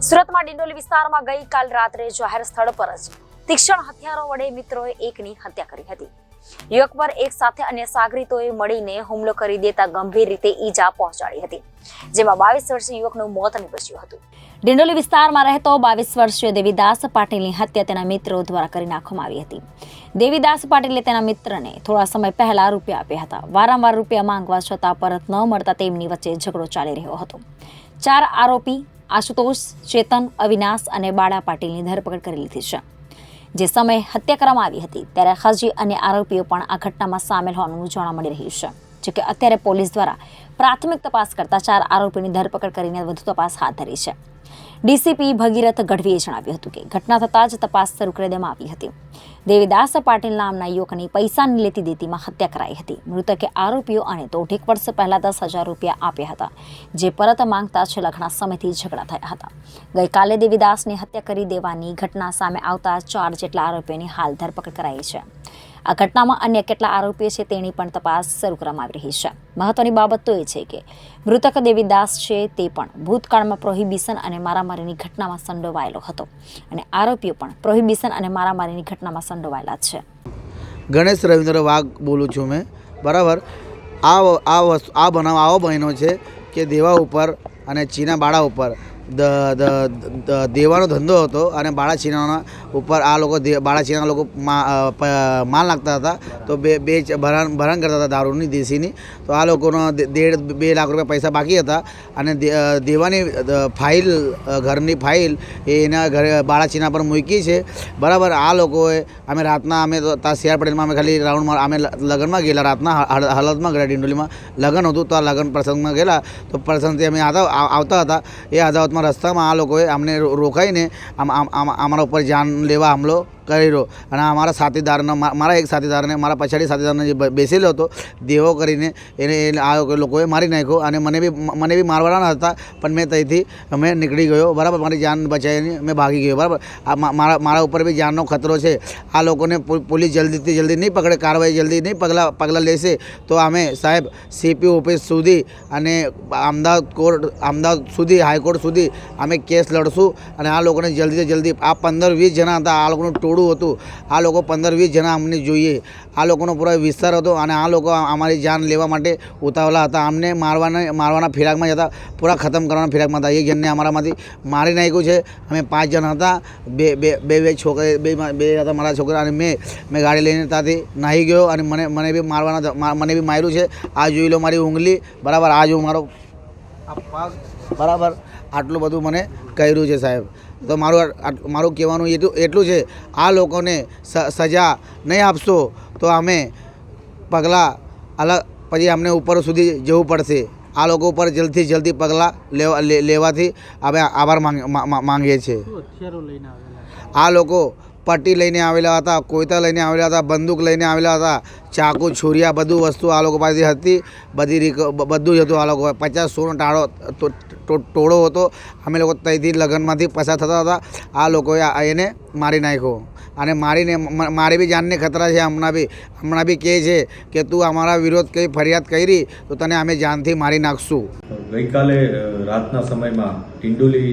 સુરતમાં ડિંડોલી વિસ્તારમાં ગઈકાલ રાત્રે જાહેર સ્થળ પર જ તીક્ષણ હથિયારો વડે મિત્રોએ એકની હત્યા કરી હતી. યુવક પર એક સાથે અન્ય સાગરીતોએ મળીને હુમલો કરી દેતા ગંભીર રીતે ઈજા પહોંચાડી હતી, જેમાં બાવીસ વર્ષીય યુવકનું મોત નીપજ્યું હતું. ડિંડોલી વિસ્તારમાં રહેતો બાવીસ વર્ષીય દેવીદાસ પાટીલની હત્યા તેના મિત્રો દ્વારા કરી નાખવામાં આવી હતી. દેવીદાસ પાટીલે તેના મિત્રને થોડા સમય પહેલા રૂપિયા આપ્યા હતા. વારંવાર રૂપિયા માંગવા છતાં પરત ન મળતા તેમની વચ્ચે ઝઘડો ચાલી રહ્યો હતો. ચાર આરોપી આશુતોષ, ચેતન, અવિનાશ અને બાળા પાટીલની ધરપકડ કરી લીધી છે. જે સમયે હત્યા કરવામાં આવી હતી, ત્યારે હજી અન્ય આરોપીઓ પણ આ ઘટનામાં સામેલ હોવાનું જાણવા મળી રહ્યું છે. જોકે અત્યારે પોલીસ દ્વારા પ્રાથમિક તપાસ કરતા ચાર આરોપીની ધરપકડ કરીને વધુ તપાસ હાથ ધરી છે. ડીસીપી ભગીરથ ગઢવીએ જણાવ્યું હતું કે ઘટના થતાં જ તપાસ શરૂ કરી દેવામાં આવી હતી. દેવીદાસ પાટીલ નામના યુવકની પૈસાની લેતી દેતીમાં હત્યા કરાઈ હતી. મૃતકે આરોપીઓ અને દોઢેક વર્ષ પહેલા દસ હજાર રૂપિયા આપ્યા હતા, જે પરત માંગતા છેલ્લા ઘણા સમયથી ઝઘડા થયા હતા. ગઈકાલે દેવીદાસની હત્યા કરી દેવાની ઘટના સામે આવતા ચાર જેટલા આરોપીઓની હાલ ધરપકડ કરાઈ છે. આ ઘટનામાં અન્ય કેટલા આરોપીઓ છે તેની પણ તપાસ શરૂ કરવામાં આવી રહી છે. મહત્વની બાબત તો એ છે કે મૃતક દેવીદાસ છે તે પણ ભૂતકાળમાં પ્રોહિબિશન અને મારામારીની ઘટનામાં સંડોવાયેલો હતો અને આરોપીઓ પણ પ્રોહિબિશન અને મારામારીની ઘટનામાં સંડોવાયેલા છે. ગણેશ રવિન્દ્ર વાઘ બોલું છું મેં. બરાબર? આ આ વસ્તુ આ બનાવ આવો બન્યો છે કે દેવા ઉપર અને ચીના બાળા ઉપર દેવાનો ધંધો હતો અને બાળાછીનાના ઉપર આ લોકો બાળાછીના લોકો માલ નાખતા હતા. તો બે બે ભરણ, ભરાણ કરતા હતા દારૂની, દેશીની. તો આ લોકોનો દે- દેઢ, બે લાખ રૂપિયા પૈસા બાકી હતા. અને દેવાની ફાઇલ ઘરની ફાઇલ એ એના ઘરે બાળાછીના પર મૂકી છે. બરાબર, આ લોકોએ, અમે રાતના, અમે તો ત્યાં સીઆર પટેલમાં અમે ખાલી રાઉન્ડમાં, અમે લગ્નમાં ગયેલા, રાતના હાલતમાં હળદમાં ગયા ડિંડોલીમાં. લગ્ન હતું તો આ લગ્ન પ્રસંગમાં ગયેલા. તો પ્રસંગથી અમે આવતા આવતા હતા. એ અદાવતમાં રસ્તામાં આ લોકોએ અમને રોકાઈને આમ આમ અમારા ઉપર જાન લેવા હમલો કર્યો અને અમારા સાથીદારનો મારા એક સાથીદારને, મારા પછાડી સાથીદારને જે બેસેલો હતો, દેવો કરીને એને આ લોકોએ મારી નાખ્યો અને મને બી મને બી મારવાના હતા, પણ મેં ત્યાંથી અમે નીકળી ગયો. બરાબર, મારી જાન બચાવીને મેં ભાગી ગયો. બરાબર મારા મારા ઉપર બી જાનનો ખતરો છે. આ લોકોને પોલીસ જલ્દીથી જલ્દી નહીં પકડે, કાર્યવાહી જલ્દી નહીં પગલાં પગલાં લેશે, તો અમે સાહેબ, સીપી ઓફિસ સુધી અને અમદાવાદ કોર્ટ, અમદાવાદ સુધી, હાઈકોર્ટ સુધી અમે કેસ લડશું અને આ લોકોને જલ્દીથી જલ્દી આ પંદર વીસ જણા હતા આ લોકોનું ટોળું હતું. આ લોકો પંદર વીસ જણા અમને જોઈએ. આ લોકોનો પૂરો વિસ્તાર હતો અને આ લોકો અમારી જાન લેવા માટે ઉતાવળા હતા. અમને મારવાના મારવાના ફિરાકમાં જતા પૂરા ખતમ કરવાના ફિરાકમાં હતા. એક જણને અમારામાંથી મારી નાખ્યું છે. અમે પાંચ જણ હતા. બે બે બે બે છોકરા બે બે હતા મારા છોકરા અને મેં. મેં ગાડી લઈને ત્યાંથી નાહી ગયો અને મને મને બી મારવાના મને બી માર્યું છે. આ જોઈ લો મારી ઉંગલી બરાબર આ જો મારો બરાબર. આટલું બધું મને કર્યું છે સાહેબ. તો મારું મારું કહેવાનું એટલું એટલું છે આ લોકોને સ- સજા નહીં આપશો તો અમે પગલાં અલગ પછી અમને ઉપર સુધી જવું પડશે. આ લોકો ઉપર જલ્દીથી જલ્દી પગલાં લેવા લેવાથી અમે આભાર માંગ માંગીએ છીએ. આ લોકો પટ્ટી લઈને આવેલા હતા, કોયતા લઈને આવેલા હતા, બંદૂક લઈને આવેલા હતા, ચાકુ, છુરિયા, બધું વસ્તુ આ લોકો પાસે હતી, બધી બધું જ હતું આ લોકો. પચાસ સોનો ટાળો ટોળો હતો. અમે લોકો ત્યાંથી લગ્નમાંથી પસાર થતા હતા. આ લોકોએ એને મારી નાખ્યો. અને મારીને મારી બી જાનને ખતરા છે હમણાં બી. હમણાં બી કહે છે કે તું અમારા વિરોધ કંઈ ફરિયાદ કરી, તો તને અમે જાનથી મારી નાખશું. ગઈકાલે રાતના સમયમાં ટિંડોલી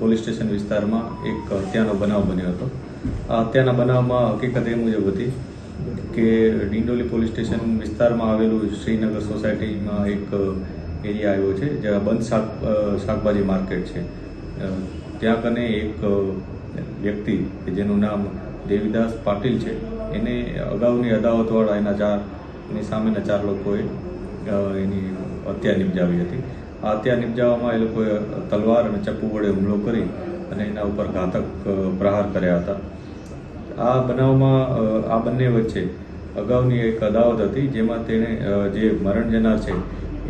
પોલીસ સ્ટેશન વિસ્તારમાં એક હત્યાનો બનાવ બન્યો હતો. હત્યાના બનાવમાં હકીકત એ મુજબ હતી કે ડિંડોલી પોલીસ સ્ટેશન વિસ્તારમાં આવેલું શ્રીનગર સોસાયટીમાં એક એરિયા આવ્યો છે, જ્યાં બંધ શાક શાકભાજી માર્કેટ છે. ત્યાં કને એક વ્યક્તિ કે જેનું નામ દેવીદાસ પાટીલ છે, એને અગાઉની અદાવતવાળા એના ચાર, એની સામેના ચાર લોકોએ એની હત્યા નિપજાવી હતી. આ હત્યા નિપજાવવામાં એ લોકોએ તલવાર અને ચપ્પુ વડે હુમલો કરી અને એના ઉપર ઘાતક પ્રહાર કર્યા હતા. આ બનાવમાં આ બંને વચ્ચે અગાઉની એક અદાવત હતી, જેમાં તેણે જે મરણ જનાર છે,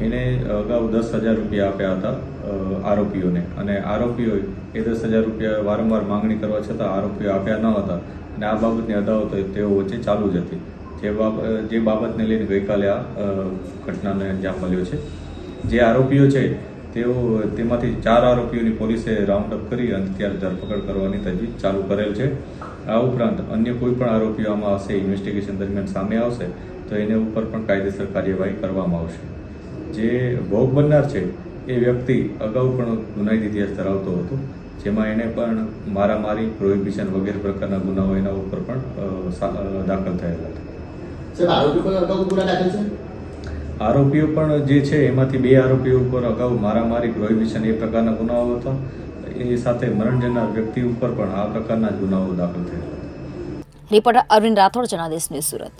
એને અગાઉ દસ હજાર રૂપિયા આપ્યા હતા આરોપીઓને. અને આરોપીઓએ એ દસ હજાર રૂપિયા વારંવાર માંગણી કરવા છતાં આરોપીઓ આપ્યા ન હતા. અને આ બાબતની અદાવત તેઓ વચ્ચે ચાલુ જ હતી. જે બાબત જે બાબતને લઈને ગઈકાલે આ ઘટનાને અંજામ મળ્યો છે. જે આરોપીઓ છે તેઓ તેમાંથી ચાર આરોપીઓની પોલીસે રાઉન્ડ અપ કરી અને અત્યારે ધરપકડ કરવાની તજવીજ ચાલુ કરેલ છે. આ ઉપરાંત અન્ય કોઈ પણ આરોપીઓ આમાં હશે ઇન્વેસ્ટિગેશન દરમિયાન સામે આવશે, તો એને ઉપર પણ કાયદેસર કાર્યવાહી કરવામાં આવશે. જે ભોગ બનનાર છે, એ વ્યક્તિ અગાઉ પણ ગુનાહિત ઇતિહાસ ધરાવતો હતો, જેમાં એને પણ મારામારી પ્રોહિબિશન વગેરે પ્રકારના ગુનાઓ એના ઉપર પણ દાખલ થયેલા હતા. આરોપીઓ પણ જે છે, એમાંથી બે આરોપીઓ ઉપર અગાઉ મારામારી, પ્રોહિબિશન એ પ્રકારના ગુનાઓ હતા. એ સાથે મરણ જનાર વ્યક્તિ ઉપર પણ આ પ્રકારના ગુનાઓ દાખલ થયેલા રિપોર્ટર અરવિંદ રાઠોડ જનાદેશ ન્યૂઝ સુરત.